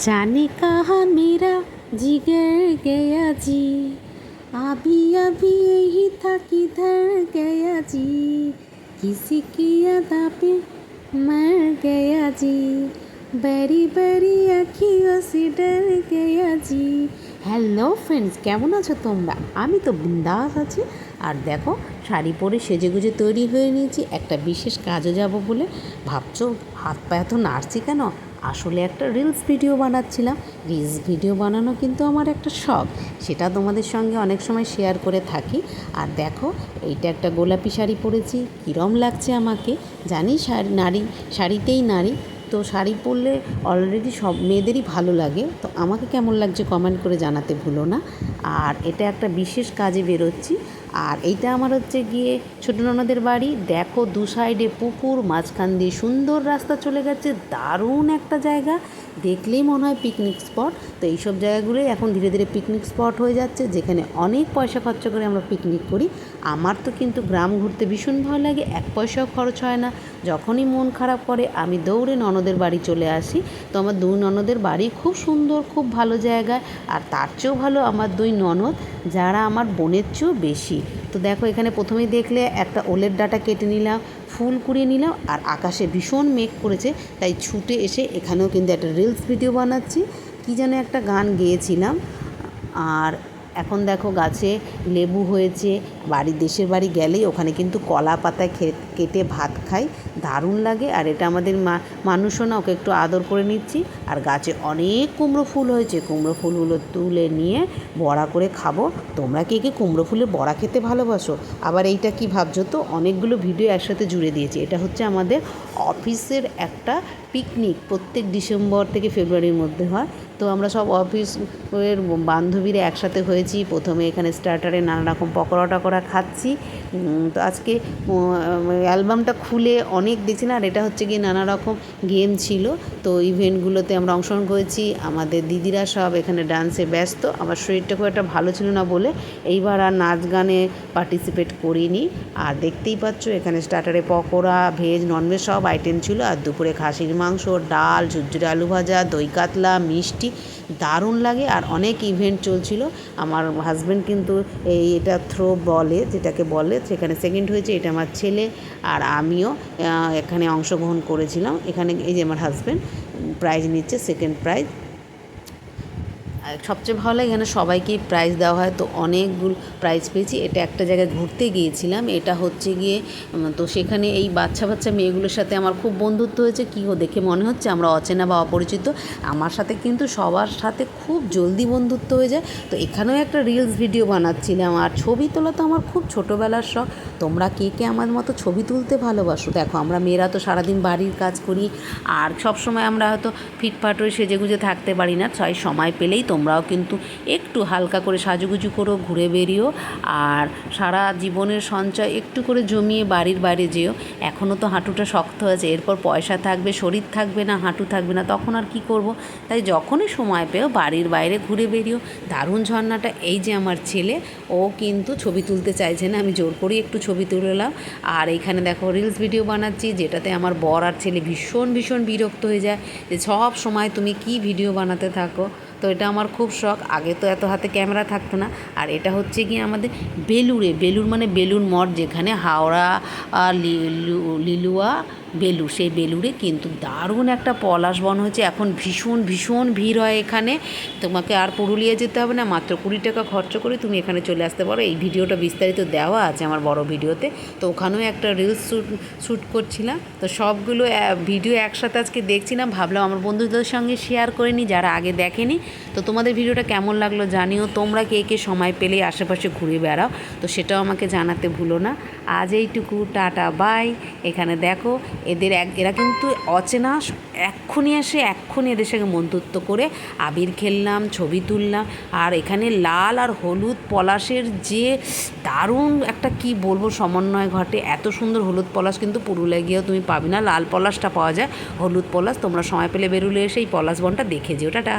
जाने कहा मेरा जिगर गया जी अभी अभी यही था किधर गया जी किसी की अदा पे मर गया जी बड़ी बड़ी अखियों से डर गया जी হ্যালো ফ্রেন্ডস কেমন আছো তোমরা আমি তো বিন্দাস আছি আর দেখো, শাড়ি পরে সেজেগুজে তৈরি হয়ে নিয়েছি। একটা বিশেষ কাজে যাব বলে ভাবছ? হাত পা এত নাড়ছি কেন? আসলে একটা রিলস ভিডিও বানাচ্ছিলাম। রিলস ভিডিও বানানো কিন্তু আমার একটা শখ। সেটা তোমাদের সঙ্গে অনেক সময় শেয়ার করে থাকি। আর দেখো, এইটা একটা গোলাপি শাড়ি পরেছি। কীরম লাগছে আমাকে? জানি শাড়ি, নারী, শাড়িতেই নারী। তো শাড়ি পরলে অলরেডি সব মেয়েদেরই ভালো লাগে। তো আমাকে কেমন লাগছে কমেন্ট করে জানাতে ভুলো না। আর এটা একটা বিশেষ কাজে বেরোচ্ছি। আর এইটা আমার হচ্ছে গিয়ে ছোটো ননদের বাড়ি। দেখো দু সাইডে পুকুর, মাঝখান দিয়ে সুন্দর রাস্তা চলে গেছে, দারুণ একটা জায়গা। দেখলেই মনে হয় পিকনিক স্পট তো এইসব জায়গাগুলোই এখন ধীরে ধীরে পিকনিক স্পট হয়ে যাচ্ছে, যেখানে অনেক পয়সা খরচ করে আমরা পিকনিক করি। আমার তো কিন্তু গ্রাম ঘুরতে ভীষণ ভালো লাগে, এক পয়সাও খরচ হয় না। যখনই মন খারাপ করে, আমি দৌড়ে ননদের বাড়ি চলে আসি। তো আমার দুই ননদের বাড়ি খুব সুন্দর, খুব ভালো জায়গায় আর তার চেয়েও ভালো আমার দুই ননদ, যারা আমার বোনের চেয়েও বেশি। তো দেখো, এখানে প্রথমেই দেখলে একটা ওলের ডাটা কেটে নিলাম, ফুল কুড়িয়ে নিলাম আর আকাশে ভীষণ মেঘ করেছে, তাই ছুটে এসে এখানেও কিন্তু একটা রিলস ভিডিও বানাচ্ছি। কি যেন একটা গান গেয়েছিলাম। আর এখন দেখো, গাছে লেবু হয়েছে বাড়ির দেশের বাড়ি গেলেই ওখানে কিন্তু কলা পাতায় কেটে ভাত খাই। দারুণ লাগে আর এটা আমাদের মা, মানুষও না ওকে একটু আদর করে নিচ্ছি। আর গাছে অনেক কুমড়ো ফুল হয়েছে। কুমড়ো ফুলগুলো তুলে নিয়ে বড়া করে খাব। তোমরা কে কে কুমড়ো ফুলের বড়া খেতে ভালোবাসো? আবার এইটা কি ভাবছ তো? অনেকগুলো ভিডিও একসাথে জুড়ে দিয়েছি। এটা হচ্ছে আমাদের অফিসের একটা পিকনিক। প্রত্যেক ডিসেম্বর থেকে ফেব্রুয়ারির মধ্যে হয়। তো আমরা সব অফিসের বান্ধবীরা একসাথে হয়েছি। প্রথমে এখানে স্টার্টারে নানা রকম পকোড়া টকোড়া খাচ্ছি। তো আজকে অ্যালবামটা খুলে অনেক দেখছি না, আর এটা হচ্ছে গিয়ে নানা রকম গেম ছিল। তো ইভেন্টগুলোতে আমরা অংশগ্রহণ করেছি, আমাদের দিদিরা সব এখানে ডান্সে ব্যস্ত, আমার শরীরটা খুব একটা ভালো ছিল না বলে এইবার আর নাচ গানে পার্টিসিপেট করিনি। আর দেখতেই পাচ্ছ, এখানে স্টার্টারে পকোড়া ভেজ ননভেজ সব আইটেম ছিল, আর দুপুরে খাসির মাংস, ডাল, ঝুরঝুরে আলু ভাজা, দই কাতলা, মিষ্টি, দারুণ লাগে। আর অনেক ইভেন্ট চলছিল। আমার হাজব্যান্ড কিন্তু এই এটা থ্রো বলে যেটাকে বলে সেখানে সেকেন্ড হয়েছে এটা আমার ছেলে আর আমিও এখানে অংশগ্রহণ করেছিলাম। এখানে এই যে আমার হাজব্যান্ড প্রাইজ নিচ্ছে সেকেন্ড প্রাইজ সবচেয়ে ভালো লাগে এখানে সবাইকেই প্রাইজ দেওয়া হয়। তো অনেকগুলো প্রাইজ পেয়েছি। এটা একটা জায়গায় ঘুরতে গিয়েছিলাম। এটা হচ্ছে গিয়ে তো সেখানে এই বাচ্চা বাচ্চা মেয়েগুলোর সাথে আমার খুব বন্ধুত্ব হয়েছে। কী দেখে মনে হচ্ছে আমরা অচেনা বা অপরিচিত। আমার সাথে কিন্তু সবার সাথে খুব জলদি বন্ধুত্ব হয়ে যায়। তো এখানেও একটা রিলস ভিডিও বানাচ্ছিলাম। আর ছবি তোলা তো আমার খুব ছোটোবেলার শখ। তোমরা কে কে আমার মতো ছবি তুলতে ভালোবাসো? দেখো, আমরা মেয়েরা তো সারাদিন বাড়ির কাজ করি। আর সব সময় আমরা হয়তো ফিটফাট হয়ে সেজেগুজে থাকতে পারি না। ছয় সময় পেলেই তোমরাও কিন্তু একটু হালকা করে সাজুগুজু করো, ঘুরে বেরিও। আর সারা জীবনের সঞ্চয় একটু করে জমিয়ে বাড়ির বাইরে যেও। এখনও তো হাঁটুটা শক্ত আছে, এরপর পয়সা থাকবে, শরীর থাকবে না, হাঁটু থাকবে না, তখন আর কি করব? তাই যখনই সময় পেও, বাড়ির বাইরে ঘুরে বেরিও। দারুণ ঝর্ণাটা, এই যে আমার ছেলে, ও কিন্তু ছবি তুলতে চাইছে না, আমি জোর করেই একটু ছবি তুললাম আর এইখানে দেখো রিলস ভিডিও বানাচ্ছি, যেটাতে আমার বর আর ছেলে ভীষণ ভীষণ বিরক্ত হয়ে যায় যে, সব সময় তুমি কি ভিডিও বানাতে থাকো? তো এটা আমার খুব শখ। আগে তো এত হাতে ক্যামেরা থাকতো না। আর এটা হচ্ছে গিয়ে আমাদের বেলুড়ে। বেলুড় মানে বেলুড় মঠ যেখানে হাওড়া লিলুয়া বেলুর সেই বেলুরে কিন্তু দারুণ একটা পলাশ বন হয়েছে। এখন ভীষণ ভীষণ ভিড় হয় এখানে। তোমাকে আর পুরুলিয়া যেতে হবে না, মাত্র কুড়ি টাকা খরচ করে তুমি এখানে চলে আসতে পারো। এই ভিডিওটা বিস্তারিত দেওয়া আছে আমার বড় ভিডিওতে। তো ওখানেও একটা রিলস শ্যুট শ্যুট করছিলাম। তো সবগুলো ভিডিও একসাথে আজকে দেখছিলাম। ভাবলাম আমার বন্ধুদের সঙ্গে শেয়ার করে নিই, যারা আগে দেখেনি। তো তোমাদের ভিডিওটা কেমন লাগল জানিও। তোমরা কে কে সময় পেলেই আশেপাশে ঘুরে বেড়াও। তো সেটাও আমাকে জানাতে ভুলো না। আজ এইটুকু, টাটা বাই এখানে দেখো। এদের এক এরা কিন্তু অচেনা, এক্ষুনি এসে এক্ষুনি এদের সঙ্গে বন্ধুত্ব করে আবির খেললাম, ছবি তুললাম। আর এখানে লাল আর হলুদ পলাশের যে দারুণ একটা কি বলব সমন্বয় ঘটে। এত সুন্দর হলুদ পলাশ কিন্তু পুরুলিয়া গিয়েও তুমি পাবি না। লাল পলাশটা পাওয়া যায়। হলুদ পলাশ, তোমরা সময় পেলে বেরুলে এসে এই পলাশ বনটা দেখে যেও। টাটা।